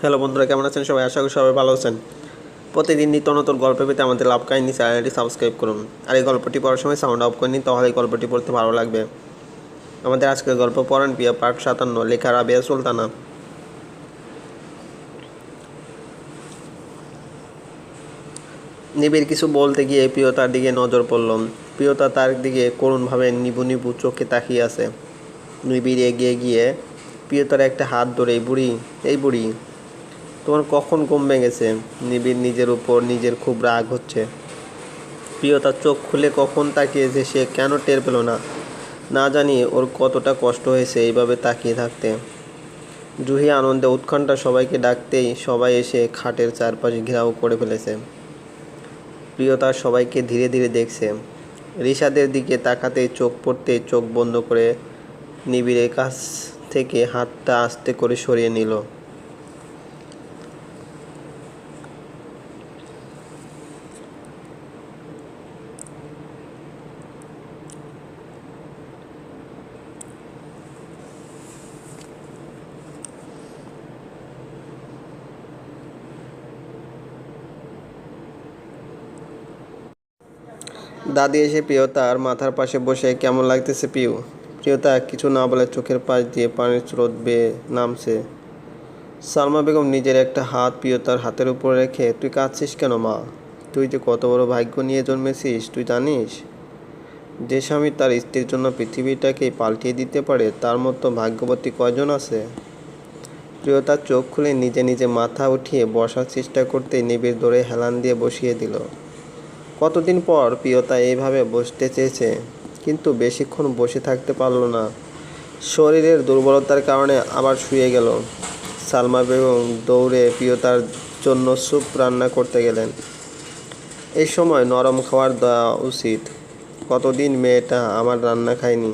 Hello বন্ধুরা, কেমন আছেন সবাই? আশা করি সবাই ভালো আছেন। প্রতিদিন নিত্য নতুন গল্প পেতে আমাদের লাভ কাহিনী চ্যানেলটি সাবস্ক্রাইব করুন। আর এই গল্পটি পড়ার সময় সাউন্ড অফ করে নিন তাহলে এই গল্পটি পড়তে ভালো লাগবে। আমাদের আজকের গল্প পড়ান পিয়া পার্ট সাতান্ন, লেখা রাবিয়া সুলতানা। নিবিড় কিছু বলতে গিয়ে প্রিয়তার দিকে নজর পড়ল। প্রিয়তা তার দিকে করুণভাবে নিবু নিবু চোখে তাকিয়ে আছে। নিবিড় এগিয়ে গিয়ে প্রিয়তার একটা হাত ধরে "এই বুড়ি এই বুড়ি। তোমার কখন ঘুম ভেঙেছে? নিবিড় নিজের উপর নিজের খুব রাগ হচ্ছে। প্রিয়তার চোখ খুলে কখন তাকিয়েছে সে কেন টের পেল না? না জানি ওর কতটা কষ্ট হয়েছে এইভাবে তাকিয়ে থাকতে। জুহি আনন্দে উৎকণ্ঠা সবাইকে ডাকতেই সবাই এসে খাটের চারপাশে ঘেরাও করে ফেলেছে। প্রিয়তা সবাইকে ধীরে ধীরে দেখছে। রিশাদের দিকে তাকাতেই চোখ পড়তে চোখ বন্ধ করে নিবিড়ের কাছ থেকে হাতটা আস্তে করে সরিয়ে নিল। দাদি এসে প্রিয়তার মাথার পাশে বসে কেমন লাগতেছে পিউ? প্রিয়তা কিছু না বলে চোখের পাশ দিয়ে পানির স্রোত বেয়ে নামছে। সালমা বেগম নিজের একটা হাত প্রিয়তার হাতের উপর রেখে, তুই কাঁদছিস কেন মা? তুই যে কত বড় ভাগ্য নিয়ে জন্মেছিস, তুই জানিস? যে স্বামী তার স্ত্রীর জন্য পৃথিবীটাকে পাল্টিয়ে দিতে পারে, তার মতো ভাগ্যবতী কয়জন আছে? প্রিয়তার চোখ খুলে নিজে নিজে মাথা উঠিয়ে বসার চেষ্টা করতে নিবিড় দৌড়ে হেলান দিয়ে বসিয়ে দিল। কতদিন পর প্রিয়তা এইভাবে বসতে চেয়েছে, কিন্তু বেশিক্ষণ বসে থাকতে পারল না। শরীরের দুর্বলতার কারণে আবার শুয়ে গেল। সালমা বেগম দৌড়ে প্রিয়তার জন্য স্যুপ রান্না করতে গেলেন। এই সময় নরম খাবার দেওয়া উচিত। কতদিন মেয়েটা আমার রান্না খায়নি।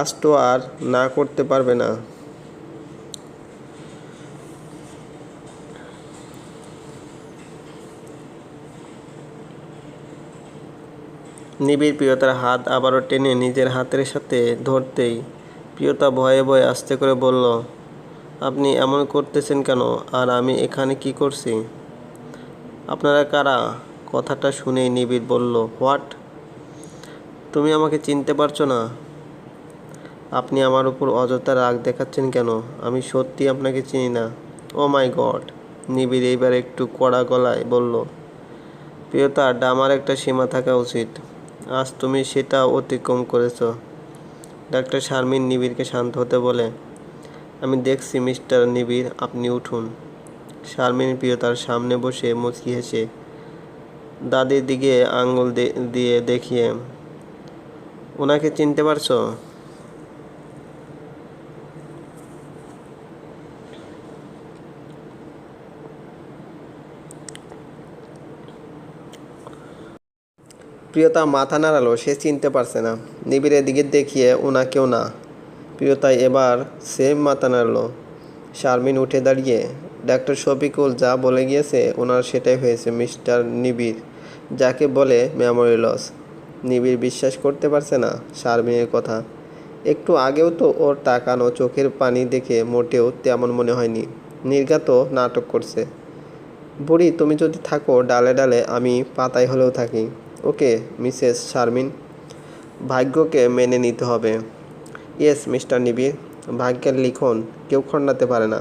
আজ তো আর না করতে পারবে না। নিবিড় প্রিয়তার হাত আবারও টেনে নিজের হাতের সাথে ধরতেই প্রিয়তা ভয়ে ভয়ে আস্তে করে বলল, আপনি এমন করতেছেন কেন? আর আমি এখানে কি করছি? আপনারা কারা? কথাটা শুনেই নিবিড় বলল, হোয়াট? তুমি আমাকে চিনতে পারছ না। আপনি আমার উপর অযথা রাগ দেখাচ্ছেন কেন? আমি সত্যি আপনাকে চিনি না। Oh my god! নিবিড় এইবার একটু কড়া গলায় বলল, প্রিয়তা, ডামার একটা সীমা থাকা উচিত। আজ তুমি সেটা অতিক্রম করেছ। ডাক্তার শারমিন নিবিড়কে শান্ত হতে বলে, আমি দেখছি, মিস্টার নিবিড়, আপনি উঠুন। শারমিন প্রিয় তার সামনে বসে মুচকি হেসে, দাদির দিকে আঙুল দিয়ে দেখিয়ে, ওনাকে চিনতে পারছ? প্রিয়তা মাথা নাড়ালো, সে চিনতে পারছে না। নিবিড়ের দিকে দেখিয়ে ওনাকেও না। প্রিয়তা এবার সেম মাথা নাড়লো। শারমিন উঠে দাঁড়িয়ে, ডাক্তার শফিকুল যা বলে গিয়েছে ওনার সেটাই হয়েছে, মিস্টার নিবিড়। যাকে বলে মেমোরি লস নিবিড় বিশ্বাস করতে পারছে না শারমিনের কথা। একটু আগেও তো ওর তাকানো চোখের পানি দেখে মোটেও তেমন মনে হয়নি। নির্গাত নাটক করছে। বুড়ি, তুমি যদি থাকো ডালে ডালে, আমি পাতায় হলেও থাকি। ওকে, মিসেস শারমিন, ভাগ্যকে মেনে নিতে হবে। ইয়েস, মিস্টার নিবিড় ভাগ্যের লিখন কেউ খণ্ডাতে পারে না।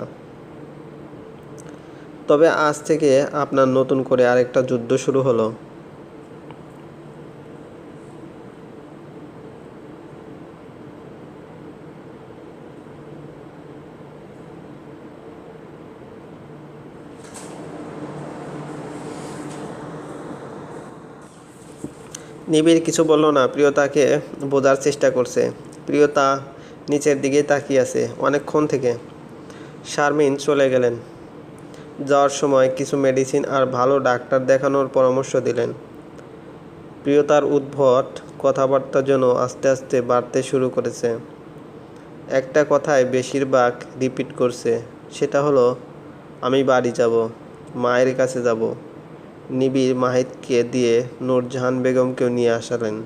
তবে আজ থেকে আপনার নতুন করে আরেকটা যুদ্ধ শুরু হলো। নিবিড় কিছু বলল না প্রিয়তাকে বোঝার চেষ্টা করছে। প্রিয়তা নিচের দিকে তাকিয়ে আছে অনেকক্ষণ থেকে। শারমিন চলে গেলেন। যাওয়ার সময় কিছু মেডিসিন আর ভালো ডাক্তার দেখানোর পরামর্শ দিলেন। প্রিয়তার উদ্ভট কথাবার্তা যেন আস্তে আস্তে বাড়তে শুরু করেছে। একটা কথায় বেশিরভাগ রিপিট করছে, সেটা হলো, আমি বাড়ি যাব, মায়ের কাছে যাব। নিবিড় মাহিতকে দিয়ে নূরজাহান বেগমকেও নিয়ে আসালেন।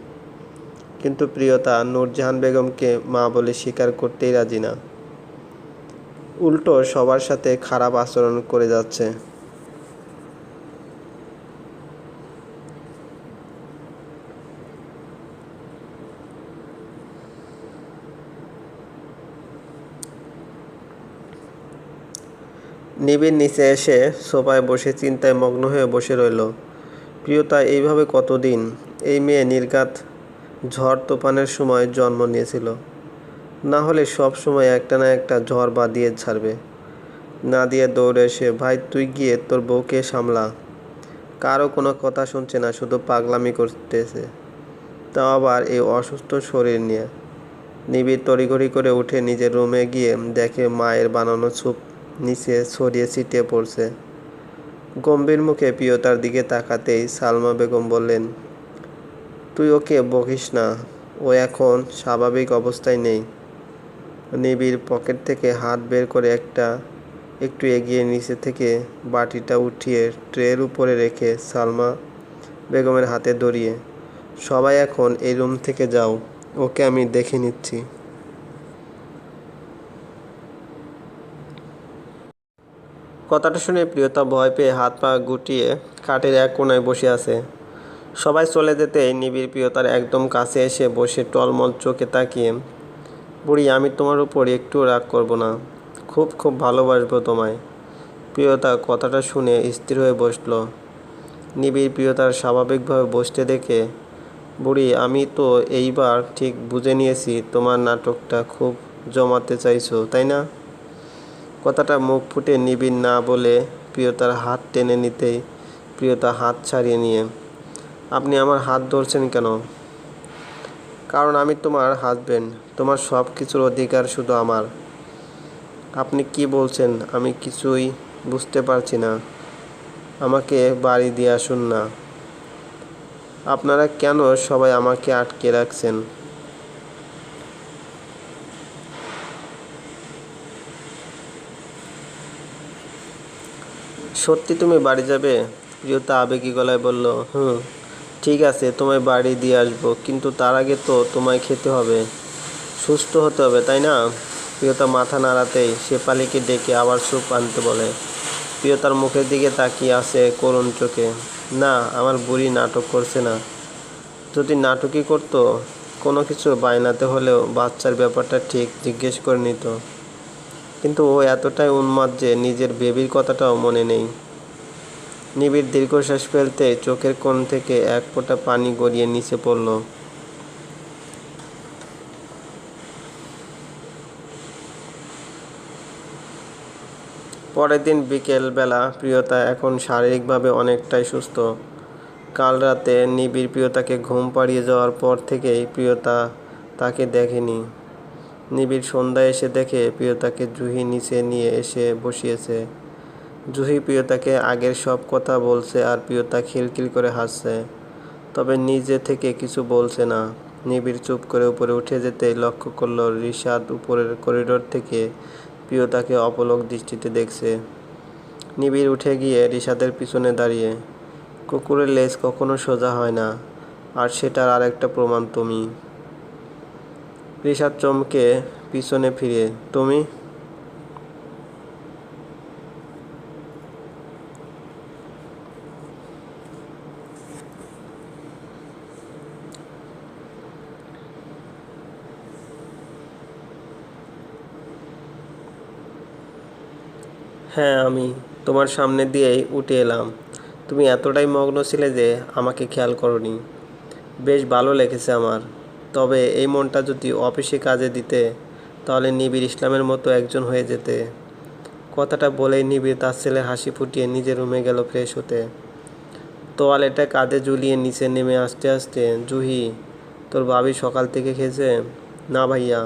কিন্তু প্রিয়তা নূরজাহান বেগমকে মা বলে স্বীকার করতেই রাজি না। উল্টো সবার সাথে খারাপ আচরণ করে যাচ্ছে। নিবিড় নিচে এসে সোফায় বসে চিন্তায় মগ্ন হয়ে বসে রইল। প্রিয়তা, এইভাবে কতদিন? এই মেয়ে নির্ঘাত ঝড় তোফানের সময় জন্ম নিয়েছিল। না হলে সব সময় একটা না একটা ঝড় বাঁধিয়ে ছাড়বে। না দিয়ে দৌড়ে এসে, ভাই, তুই গিয়ে তোর বউকে সামলা। কারও কোনো কথা শুনছে না, শুধু পাগলামি করতেছে। তাও আবার এই অসুস্থ শরীর নিয়ে। নিবিড় তড়িঘড়ি করে উঠে নিজের রুমে গিয়ে দেখে মায়ের বানানো স্যুপ নিচে ছড়িয়ে ছিটিয়ে পড়ছে। গম্ভীর মুখে প্রিয়তার দিকে তাকাতেই সালমা বেগম বললেন, তুই ওকে বকিস না, ও এখন স্বাভাবিক অবস্থায় নেই। নিবিড় পকেট থেকে হাত বের করে একটা একটু এগিয়ে নিচে থেকে বাটিটা উঠিয়ে ট্রের উপরে রেখে সালমা বেগমের হাতে ধরিয়ে, সবাই এখন এই রুম থেকে যাও, ওকে আমি দেখে নিচ্ছি। কথাটা শুনে প্রিয়তা ভয় পেয়ে হাত পা গুটিয়ে খাটের এক কোনায় বসে আছে। সবাই চলে যেতেই নিবিড় প্রিয়তার একদম কাছে এসে বসে টলমল চোখে তাকিয়ে, বুড়ি, আমি তোমার উপর একটু রাগ করব না। খুব খুব ভালোবাসবো তোমায়। প্রিয়তা কথাটা শুনে স্থির হয়ে বসল। নিবিড় প্রিয়তার স্বাভাবিকভাবে বসতে দেখে, বুড়ি, আমি তো এইবার ঠিক বুঝে নিয়েছি, তোমার নাটকটা খুব জমাতে চাইছো, তাই না? কথাটা মুখ ফুটে নিবিড় না বলে প্রিয়তার হাত টেনে নিতেই প্রিয়তা হাত ছাড়িয়ে নিয়ে, আপনি আমার হাত ধরছেন কেন? কারণ আমি তোমার হাজবেন্ড তোমার সব কিছুর অধিকার শুধু আমার। আপনি কি বলছেন আমি কিছুই বুঝতে পারছি না। আমাকে বাড়ি দিয়ে আসুন না। আপনারা কেন সবাই আমাকে আটকে রাখছেন? সত্যি তুমি বাড়ি যাবে? প্রিয়তা আবেগী গলায় বলল, হুম, ঠিক আছে, তোমায় বাড়ি দিয়ে আসব, কিন্তু তার আগে তো তোমায় খেতে হবে। সুস্থ হতে হবে, তাই না? প্রিয়তা মাথা নাড়াতেই শেফালিকে ডেকে আবার স্যুপ আনতে বলে। প্রিয়তার মুখের দিকে তাকিয়ে আছে করুণ চোখে। না, আমার বুড়ি নাটক করছে না। যদি নাটকই করতো, কোনো কিছু বায়নাতে হলেও বাচ্চার ব্যাপারটা ঠিক জিজ্ঞেস করে নিত। কিন্তু ও এতটাই উন্মাদ যে নিজের বেবির কথাটাও মনে নেই। নিবিড় দীর্ঘশ্বাস ফেলতে চোখের কোণ থেকে এক ফোঁটা পানি গড়িয়ে নিচে পড়ল। পরের দিন বিকেল বেলা প্রিয়তা এখন শারীরিকভাবে অনেকটাই সুস্থ। কাল রাতে নিবিড় প্রিয়তাকে ঘুম পাড়িয়ে যাওয়ার পর থেকেই প্রিয়তা তাকে দেখেনি। নিবিড় সন্ধ্যায় এসে দেখে প্রিয়তাকে জুহি নিচে নিয়ে এসে বসিয়েছে। জুহি প্রিয়তাকে আগের সব কথা বলছে আর প্রিয়তা খিলখিল করে হাসছে। তবে নিজে থেকে কিছু বলছে না। নিবিড় চুপ করে উপরে উঠে যেতে লক্ষ্য করল রিশাদ উপরের করিডোর থেকে প্রিয়তাকে অপলক দৃষ্টিতে দেখছে। নিবিড় উঠে গিয়ে রিশাদের পিছনে দাঁড়িয়ে, কুকুরের লেজ কখনো সোজা হয় না, আর সেটার আরেকটা প্রমাণ তুমি। রিশাদ চমকে পিছনে ফিরে তুমি? হ্যাঁ আমি তোমার সামনে দিয়েই উঠে এলাম। তুমি এতটাই মগ্ন ছিলে যে আমাকে খেয়াল করনি। বেশ ভালো লেগেছে আমার। তবে এই মনটা যদি অফিসে কাজে দিতে, তাহলে নিবিড় ইসলামের মতো একজন হয়ে যেতে। কথাটা বলেই নিবিড় তার ছেলে হাসি ফুটিয়ে নিজের রুমে গেল ফ্রেশ হতে। তোয়ালেটা কাঁধে ঝুলিয়ে নিচে নেমে আসতে আসতে, জুহি, তোর ভাবি সকাল থেকে খেয়েছে? না ভাইয়া,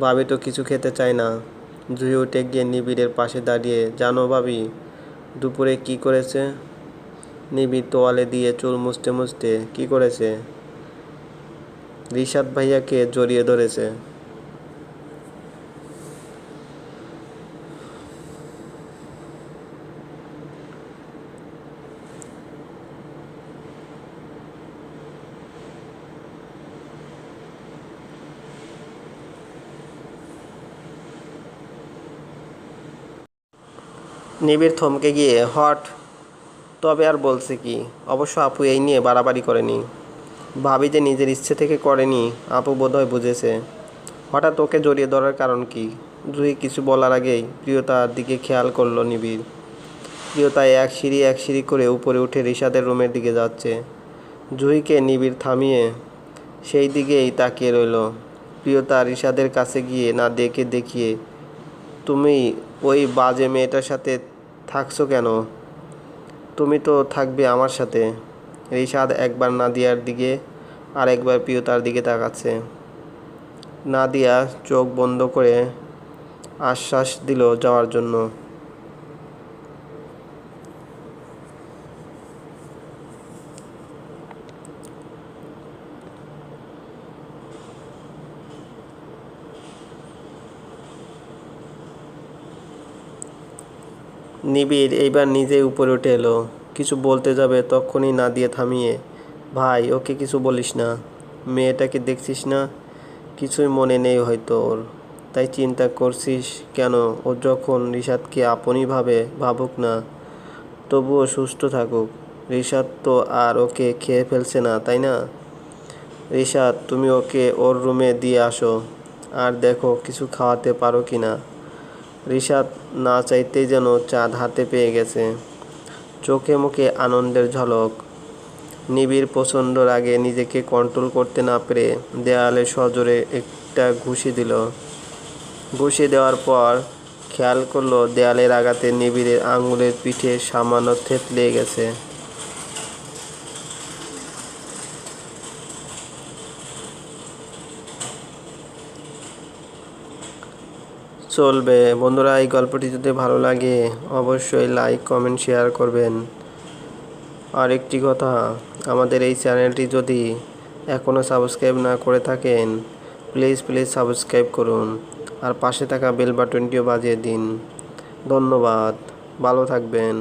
ভাবি তো কিছু খেতে চায় না। জুহি উঠে গিয়ে নিবিড়ের পাশে দাঁড়িয়ে, জানো ভাবি, দুপুরে কি করেছে? নিবিড় তোয়ালে দিয়ে চুল মুছতে মুছতে কি করেছে? রিশাদ ভাইয়াকে জড়িয়ে ধরেছে। নিবিড় থমকে গিয়ে, হট, তবে আর বলছে কি? অবশ্য আপু এই নিয়ে বাড়াবাড়ি করেনি। ভাবি যে নিজের ইচ্ছে থেকে করেনি, আপু বোধহয় বুঝেছে। হঠাৎ ওকে জড়িয়ে ধরার কারণ কি? জুহি কিছু বলার আগেই প্রিয়তার দিকে খেয়াল করল নিবিড়। প্রিয়তা এক সিঁড়ি এক সিঁড়ি করে উপরে উঠে রিশাদের রুমের দিকে যাচ্ছে। জুহিকে নিবিড় থামিয়ে সেই দিকেই তাকিয়ে রইল। প্রিয়তা রিশাদের কাছে গিয়ে না দেখে দেখিয়ে, তুমি ওই বাজে মেয়েটার সাথে থাকছো কেন? তুমি তো থাকবে আমার সাথে। রিশাদ একবার নাদিয়ার দিকে আর একবার প্রিয়তার দিকে তাকাচ্ছে। নাদিয়া চোখ বন্ধ করে আশ্বাস দিল যাওয়ার জন্য। নিবিড় এইবার নিজেই উপরে উঠে এলো। কিছু বলতে যাবে তখনই না দিয়ে থামিয়ে, ভাই, ওকে কিছু বলিস না। মেয়েটাকে দেখছিস না? কিছুই মনে নেই হয়তো ওর। তাই চিন্তা করছিস কেন? ও যখন রিশাদকে আপনই ভাবে, ভাবুক না, তবুও সুস্থ থাকুক। রিশাদ তো আর ওকে খেয়ে ফেলছে না, তাই না? রিশাদ, তুমি ওকে ওর রুমে দিয়ে আসো। আর দেখো, কিছু খাওয়াতে পারো কি না? রিশাদ না চাইতেই যেন চাঁদ হাতে পেয়ে গেছে। চোখে মুখে আনন্দের ঝলক। নিবিড় প্রচণ্ড রাগে নিজেকে কন্ট্রোল করতে না পেরে দেয়ালে সজোরে একটা ঘুষি দিল। ঘুষি দেওয়ার পর খেয়াল করল দেয়ালের আঘাতে নিবিড়ের আঙুলের পিঠে সামান্য থেতলে গেছে। চলবে। বন্ধুরা, এই গল্পটি যদি ভালো লাগে, অবশ্যই লাইক কমেন্ট শেয়ার করবেন। আর একটি কথা, আমাদের এই চ্যানেলটি যদি এখনও সাবস্ক্রাইব না করে থাকেন প্লিজ প্লিজ সাবস্ক্রাইব করুন। আর পাশে থাকা বেল বাটনটিও বাজিয়ে দিন। ধন্যবাদ। ভালো থাকবেন।